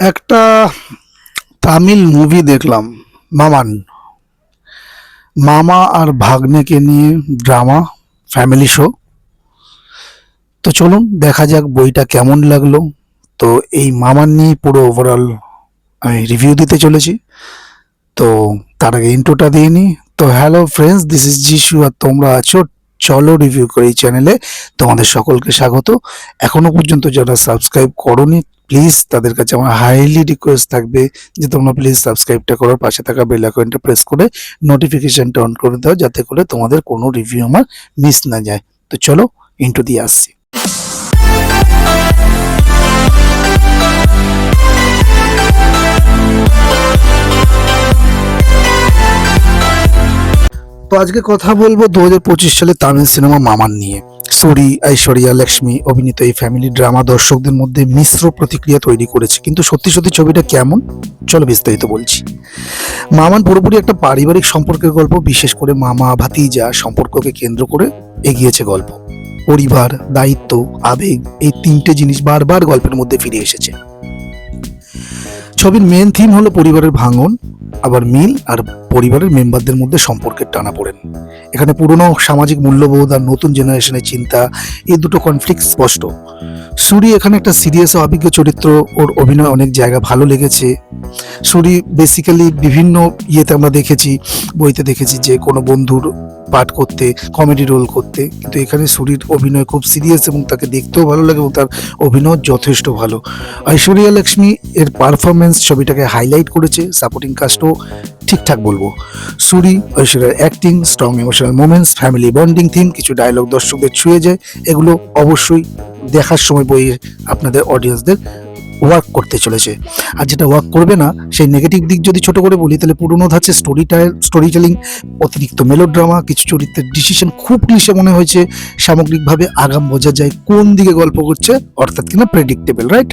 একটা তামিল মুভি দেখলাম, মামান। মামা আর ভাগ্নেকে নিয়ে ড্রামা ফ্যামিলি শো তো চলুন, দেখা যাক বইটা কেমন লাগল। তো এই মামান নিয়ে পুরো ওভারঅল আমি রিভিউ দিতে চলেছি। তো তার আগে ইন্ট্রোটা দিয়ে নিই তো hello friends this is Jishu আর তোমরা আছো। চলো রিভিউ করে এই চ্যানেলে তোমাদের সকলকে স্বাগত। এখনও পর্যন্ত যারা সাবস্ক্রাইব করনি প্লিজ তাদের কাছে আমার হাইলি রিকোয়েস্ট থাকবে যে তোমরা প্লিজ সাবস্ক্রাইবটা করার পাশে থাকা বেল আইকনটা প্রেস করে নোটিফিকেশনটা অন করে দাও, যাতে করে তোমাদের কোনো রিভিউ আমার মিস না যায়। তো চলো ইন্টু দিয়ে আসছি। তো আজকে কথা বলব দু হাজার পঁচিশ সালে তামিল সিনেমা মামান নিয়ে। সুরি ঐশ্বরিয়া, লক্ষ্মী অভিনীত এই ফ্যামিলি ড্রামা দর্শকদের মধ্যে মিশ্র প্রতিক্রিয়া তৈরি করেছে। কিন্তু সত্যি সত্যি ছবিটা কেমন? চলো বিস্তারিত বলছি। মামান পুরোপুরি একটা পারিবারিক সম্পর্কের গল্প, বিশেষ করে মামা, ভাতিজা সম্পর্ককে কেন্দ্র করে এগিয়েছে গল্প। পরিবার, দায়িত্ব, আবেগ, এই তিনটে জিনিস বারবার গল্পের মধ্যে ফিরে এসেছে। ছবির মেন থিম হলো পরিবারের ভাঙন আবার মিল আর পরিবারের মেম্বারদের মধ্যে সম্পর্কের টানা পড়েন। এখানে পুরনো সামাজিক মূল্যবোধ আর নতুন জেনারেশনের চিন্তা এই দুটো কনফ্লিক্ট স্পষ্ট। সুরি এখানে একটা সিরিয়াস অভিজ্ঞ চরিত্র, ওর অভিনয় অনেক জায়গা ভালো লেগেছে। সুরি বেসিক্যালি বিভিন্ন ইয়েতে আমরা দেখেছি, বইতে দেখেছি যে কোনো বন্ধুর পাঠ করতে কমেডি রোল করতে। কিন্তু এখানে সুরির অভিনয় খুব সিরিয়াস এবং তাকে দেখতেও ভালো লাগে এবং তার অভিনয় যথেষ্ট ভালো। ঐশ্বরিয়া লক্ষ্মী এর পারফরমেন্স ছবিটাকে হাইলাইট করেছে সাপোর্টিং কাস্টও ঠিকঠাক বলব। সুরি, ঐশ্বরিয়ার acting strong emotional moments family bonding theme কিছু ডায়লগ দর্শকদের ছুঁয়ে যায়, এগুলো অবশ্যই দেখার সময় বইয়ে আপনাদের অডিয়েন্সদের ওয়ার্ক করতে চলেছে। আর যেটা ওয়ার্ক করবে না, সেই নেগেটিভ দিক যদি ছোট করে বলি, তাহলে পুরোনো ধাঁচে স্টোরি স্টোরি টেলিং অতিরিক্ত মেলোড্রামা কিছু চরিত্রের ডিসিশন খুব ক্লিশে মনে হয়েছে, সামগ্রিকভাবে আগাম বোঝা যায় কোন দিকে গল্প করছে, অর্থাৎ কিনা প্রেডিক্টেবল রাইট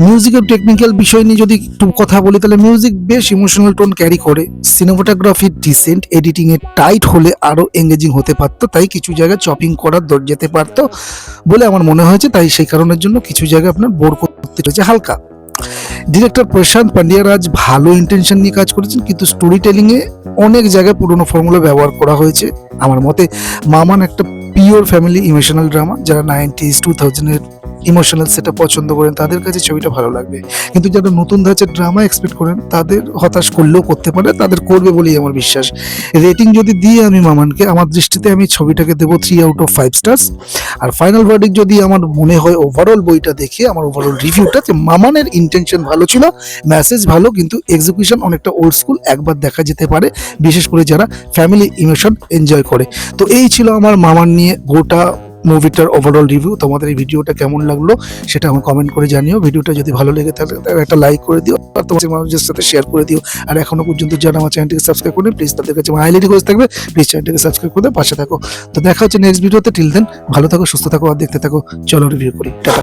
মিউজিকের টেকনিক্যাল বিষয় নিয়ে যদি একটু কথা বলি, তাহলে মিউজিক বেশ ইমোশনাল টোন ক্যারি করে। সিনেমাটোগ্রাফি ডিসেন্ট এডিটিং এ টাইট হলে আরও এঙ্গেজিং হতে পারতো, তাই কিছু জায়গায় চপিং করার যেতে পারতো বলে আমার মনে হয়েছে, তাই সেই কারণের জন্য কিছু জায়গায় আপনার বোর করতে হয়েছে হালকা। ডিরেক্টর প্রশান্ত পান্ডিয়ারাজ ভালো ইন্টেনশন নিয়ে কাজ করেছেন, কিন্তু স্টোরি টেলিং এ অনেক জায়গায় পুরনো ফর্মুলা ব্যবহার করা হয়েছে। আমার মতে মামান একটা পিওর ফ্যামিলি ইমোশনাল ড্রামা যারা নাইনটিস টু থাউজেন্ডের ইমোশনাল সেটা পছন্দ করেন, তাদের কাছে ছবিটা ভালো লাগবে। কিন্তু যারা নতুন ধাঁচের ড্রামা এক্সপেক্ট করেন, তাদের হতাশ করলেও করতে পারে, তাদের করবে বলেই আমার বিশ্বাস। রেটিং যদি দিই আমি মামানকে, আমার দৃষ্টিতে আমি ছবিটাকে দেবো three out of five stars R final verdict যদি আমার মনে হয় ওভারঅল বইটা দেখে, আমার ওভারঅল রিভিউটা যে মামানের ইন্টেনশন ভালো ছিল মেসেজ ভালো, কিন্তু এক্সিকিউশন অনেকটা ওল্ড স্কুল একবার দেখা যেতে পারে, বিশেষ করে যারা ফ্যামিলি ইমোশন এনজয় করে। তো এই ছিল আমার মামান নিয়ে গোটা মুভিটার ওভারঅল রিভিউ তোমাদের এই ভিডিওটা কেমন লাগল সেটা আমার কমেন্ট করে জানিও। ভিডিওটা যদি ভালো লেগে থাকে একটা লাইক করে দিও আর তোমার মানুষের সাথে শেয়ার করে দিও। আর এখনও পর্যন্ত যারা আমার চ্যানেলটিকে সাবস্ক্রাইব করেন প্লিজ তাদের কাছে আমার হাইলাইট করে থাকবে প্লিজ চ্যানেলটিকে সাবস্ক্রাইব করে পাশে থাকো। তো দেখা হচ্ছে নেক্সট ভিডিওতে টিল দেন ভালো থাকো, সুস্থ থাকো, আর দেখতে থাকো। চলো রিভিউ করি। টাটা।